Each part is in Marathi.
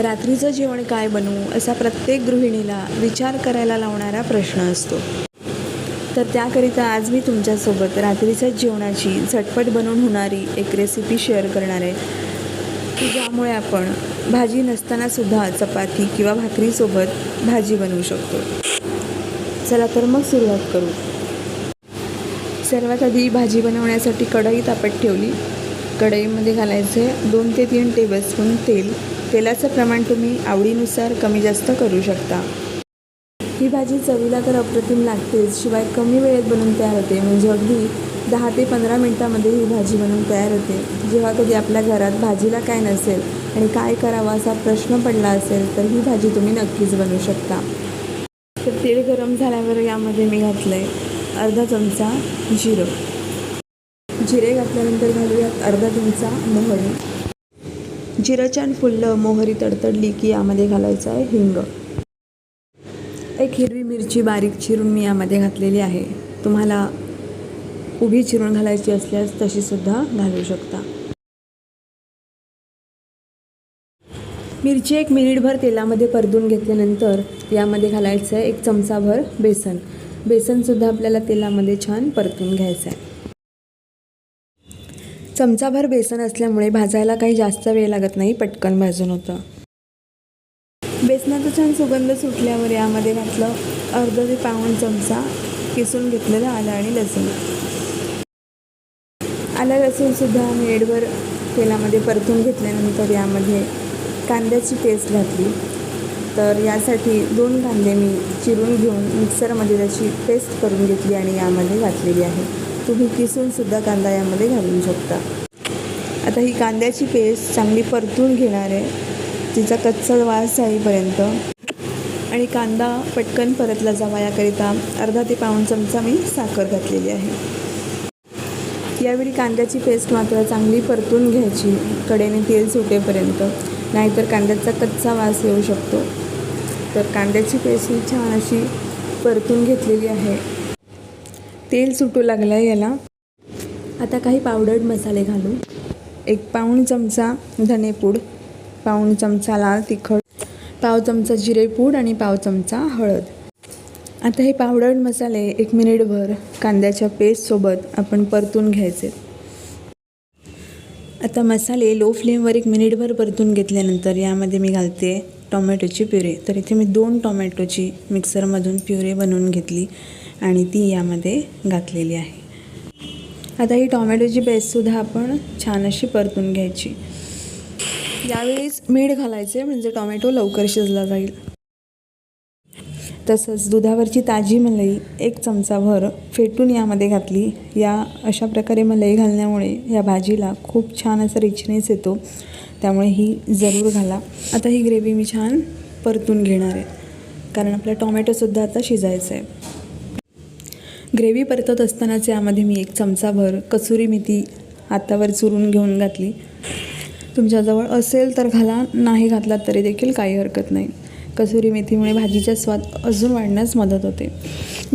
रात्रीचं जेवण काय बनवू असा प्रत्येक गृहिणीला विचार करायला लावणारा प्रश्न असतो. तर त्याकरिता आज मी तुमच्यासोबत रात्रीच्या जेवणाची झटपट बनवून होणारी एक रेसिपी शेअर करणार आहे. की ज्यामुळे आपण भाजी नसतानासुद्धा चपाती किंवा भाकरीसोबत भाजी बनवू शकतो. चला तर मग सुरुवात करू. सर्वात आधी भाजी बनवण्यासाठी कढई तापत ठेवली. कढईमध्ये घालायचे दोन ते तीन टेबलस्पून तेल. तेलाचं प्रमाण तुम्ही आवडीनुसार कमी जास्त करू शकता. ही भाजी चवीला तर अप्रतिम लागतेच शिवाय कमी वेळेत बनवून तयार होते. म्हणजे अगदी दहा ते पंधरा मिनटामध्ये ही भाजी बनवून तयार होते. जेव्हा कधी आपल्या घरात भाजीला काय नसेल आणि काय करावं असा प्रश्न पडला असेल तर ही भाजी तुम्ही नक्कीच बनवू शकता. तर तेल गरम झाल्यावर यामध्ये मी घातलं आहे अर्धा चमचा जिरं. जिरे घातल्यानंतर घालूयात अर्धा चमचा मोहरी. जिरंछान फुललं मोहरी तडतडली की यामध्ये घालायचं आहे हिंग. एक हिरवी मिरची बारीक चिरून मी यामध्ये घातलेली आहे. तुम्हाला उभी चिरून घालायची असल्यास तशीसुद्धा घालू शकता. मिरची एक मिनिटभर तेलामध्ये परतून घेतल्यानंतर यामध्ये घालायचं आहे एक चमचाभर बेसन. बेसनसुद्धा आपल्याला तेलामध्ये छान परतून घ्यायचं आहे. चमचाभर बेसन असल्यामुळे भाजायला काही जास्त वेळ लागत नाही पटकन भाजून होतं. बेसनाचा छान सुगंध सुटल्यावर यामध्ये घातलं अर्ध ते पाऊण चमचा किसून घेतलेलं आलं आणि लसूण. आलं लसूणसुद्धा मिनिटभर तेलामध्ये परतून घेतल्यानंतर यामध्ये कांद्याची पेस्ट घातली. तर यासाठी दोन कांदे मी चिरून घेऊन मिक्सरमध्ये त्याची पेस्ट करून घेतली आणि यामध्ये घातलेली आहे. तुम्ही किसूनसुद्धा कांदा यामध्ये घालू शकता. आता ही कांद्याची पेस्ट चांगली परतून घेणार आहे. तिचा कच्चा वास जाईपर्यंत आणि कांदा पटकन परतला जावा याकरिता अर्धा ते पाऊण चमचा मी साखर घातलेली आहे. यावेळी कांद्याची पेस्ट मात्र चांगली परतून घ्यायची. कडेने तेल सुटेपर्यंत. नाहीतर कांद्याचा कच्चा वास येऊ शकतो. तर कांद्याची पेस्ट ही छान अशी परतून घेतलेली आहे. तेल सुटू लागलं आहे याला. आता काही पावडर्ड मसाले घालू एक पाऊण चमचा धनेपूड पाऊण चमचा लाल तिखट पाव चमचा जिरेपूड आणि पाव चमचा हळद. आता हे पावडर्ड मसाले एक मिनिटभर कांद्याच्या पेस्टसोबत आपण परतून घ्यायचे. आता मसाले लो फ्लेमवर एक मिनिटभर परतून घेतल्यानंतर यामध्ये मी घालते टोमॅटोची प्युरे. तर इथे मी दोन टोमॅटोची मिक्सरमधून प्युरे बनवून घेतली आणि ती यामध्ये घातलेली आहे. आता ही टोमॅटोची पेस्टसुद्धा आपण छान अशी परतून घ्यायची. यावेळीच मीठ घालायचे म्हणजे टोमॅटो लवकर शिजला जाईल. तसंच दुधावरची ताजी मलाई एक चमचाभर फेटून यामध्ये घातली. या अशा प्रकारे मलाई घालण्यामुळे या भाजीला खूप छान असा रिचनेस येतो. त्यामुळे ही जरूर घाला. आता ही ग्रेव्ही मी छान परतून घेणार आहे. कारण आपला टोमॅटोसुद्धा आता शिजायचं आहे ग्रेव्ही परतत असतानाच यामध्ये मी एक चमचाभर कसुरी मेथी हातावर चुरून घेऊन घातली. तुमच्याजवळ असेल तर घाला नाही घातलात तरी देखील काही हरकत नाही. कसुरी मेथीमुळे भाजीचा स्वाद अजून वाढण्यास मदत होते.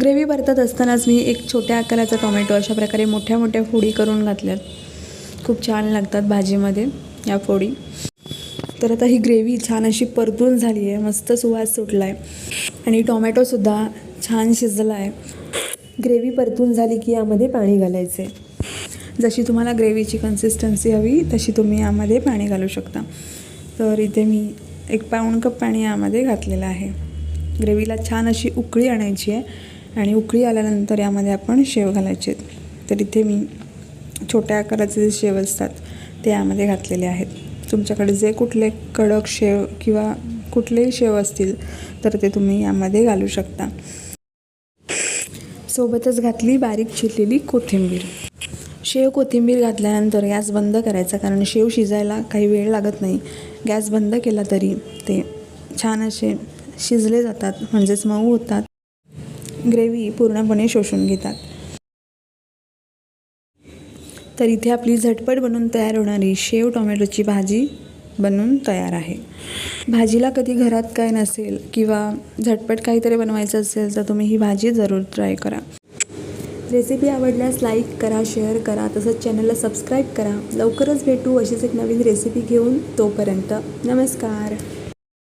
ग्रेव्ही परतत असतानाच मी एक छोट्या आकाराचा टोमॅटो अशा प्रकारे मोठ्या मोठ्या फोडी करून घातल्यात. खूप छान लागतात भाजीमध्ये. या फोडी. तर आता ही ग्रेव्ही छान अशी परतून झाली आहे मस्त सुवास सुटला आहे आणि टोमॅटोसुद्धा छान शिजला आहे ग्रेव्ही परतून झाली की यामध्ये पाणी घालायचे जशी तुम्हाला ग्रेव्हीची कन्सिस्टन्सी हवी तशी तुम्ही यामध्ये पाणी घालू शकता. तर इथे मी एक पाऊण कप पाणी यामध्ये घातलेलं आहे. ग्रेव्हीला छान अशी उकळी आणायची आहे आणि उकळी आल्यानंतर यामध्ये आपण शेव घालायचे तर इथे मी छोट्या आकाराचे जे शेव असतात ते यामध्ये घातलेले आहेत. तुमच्याकडे जे कुठले कडक शेव किंवा कुठलेही शेव असतील तर ते तुम्ही यामध्ये घालू शकता. सोबतच घातली बारीक चिरलेली कोथिंबीर. शेव कोथिंबीर घातल्यानंतर गॅस बंद करायचा कारण शेव शिजायला काही वेळ लागत नाही. गॅस बंद केला तरी ते छान असे शिजले जातात म्हणजेच मऊ होतात. ग्रेव्ही पूर्णपणे शोषून घेतात. तर इथे आपली झटपट बनून तयार होणारी शेव टोमॅटोची भाजी बनून तयार आहे. भाजीला कधी घरात काय नसेल किंवा झटपट काहीतरी बनवायचं असेल तर तुम्ही ही भाजी जरूर ट्राय करा. रेसिपी आवडल्यास लाईक करा शेअर करा तसंच चॅनलला सबस्क्राईब करा. लवकरच भेटू अशीच एक नवीन रेसिपी घेऊन तोपर्यंत. नमस्कार.